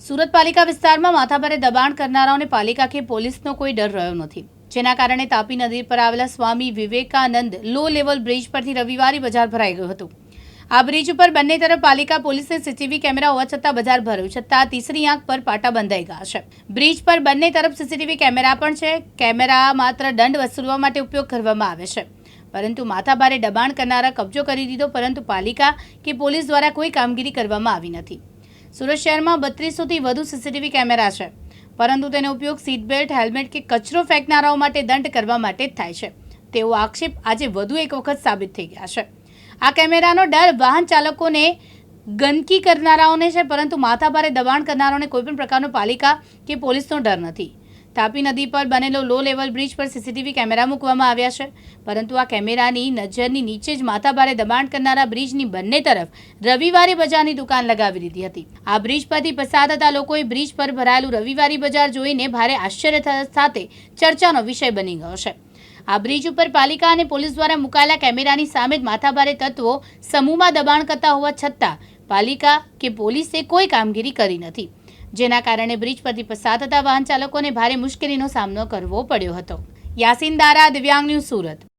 સુરત પાલિકા વિસ્તારમાં માથાભારે દબાણ કરનારાઓને પાલિકા કે પોલીસનો કોઈ ડર રહ્યો નથી. જેના કારણે તાપી નદી પર આવેલા Swami Vivekananda low level bridge પરથી રવિવારે બજાર ભરાઈ ગયું હતું. આ બ્રિજ ઉપર બંને તરફ પાલિકા પોલીસને સીસીટીવી કેમેરા હોવા છતાં બજાર ભર્યું, છતાં તીસરી આંખ પર પાટા બંધાઈ ગયા છે. બ્રિજ પર બંને તરફ સીસીટીવી કેમેરા પણ છે. કેમેરા માત્ર દંડ વસૂલવા માટે ઉપયોગ કરવામાં આવે છે. પરંતુ માથાભારે દબાણ કરનારા કબજો કરી દીધો, પરંતુ પાલિકા કે પોલીસ દ્વારા કોઈ કામગીરી કરવામાં આવી નથી. સુરત શહેરમાં બત્રીસોથી વધુ સીસીટીવી કેમેરા છે. પરંતુ તેનો ઉપયોગ સીટ બેલ્ટ હેલ્મેટ કે કચરો ફેંકનારાઓ માટે દંડ કરવા માટે જ થાય છે. તેવો આક્ષેપ આજે વધુ એક વખત સાબિત થઈ ગયા છે. આ કેમેરાનો ડર વાહન ચાલકોને ગંદકી કરનારાઓને છે, પરંતુ માથાભારે દબાણ કરનારાઓને કોઈપણ પ્રકારનો પાલિકા કે પોલીસનો ડર નથી. તાપી નદી પર બનેલો લો લેવલ બ્રિજ પર સીસીટીવી કેમેરા મૂકવામાં આવ્યા છે. પરંતુ આ કેમેરાની નજરની નીચે જ માથાભારે દબાણ કરનારા બ્રિજની બંને તરફ રવિવારી બજારની દુકાન લગાવી દીધી હતી. આ બ્રિજ પરથી પસાર થતા લોકોએ બ્રિજ પર ભરાયેલું રવિવારી બજાર જોઈને ભારે આશ્ચર્ય સાથે ચર્ચાનો વિષય બની ગયો છે. આ બ્રિજ ઉપર પાલિકા અને પોલીસ દ્વારા મુકાયેલા કેમેરાની સામે જ માથાભારે તત્વો સમૂહમાં દબાણ કરતા હોવા છતાં પાલિકા કે પોલીસે કોઈ કામગીરી કરી નથી. જેના કારણે બ્રિજ પરથી પસાર થતા વાહન ચાલકોને ભારે મુશ્કેલીનો સામનો કરવો પડ્યો હતો. યાસીન દારા, દિવ્યાંગ ન્યૂઝ સુરત.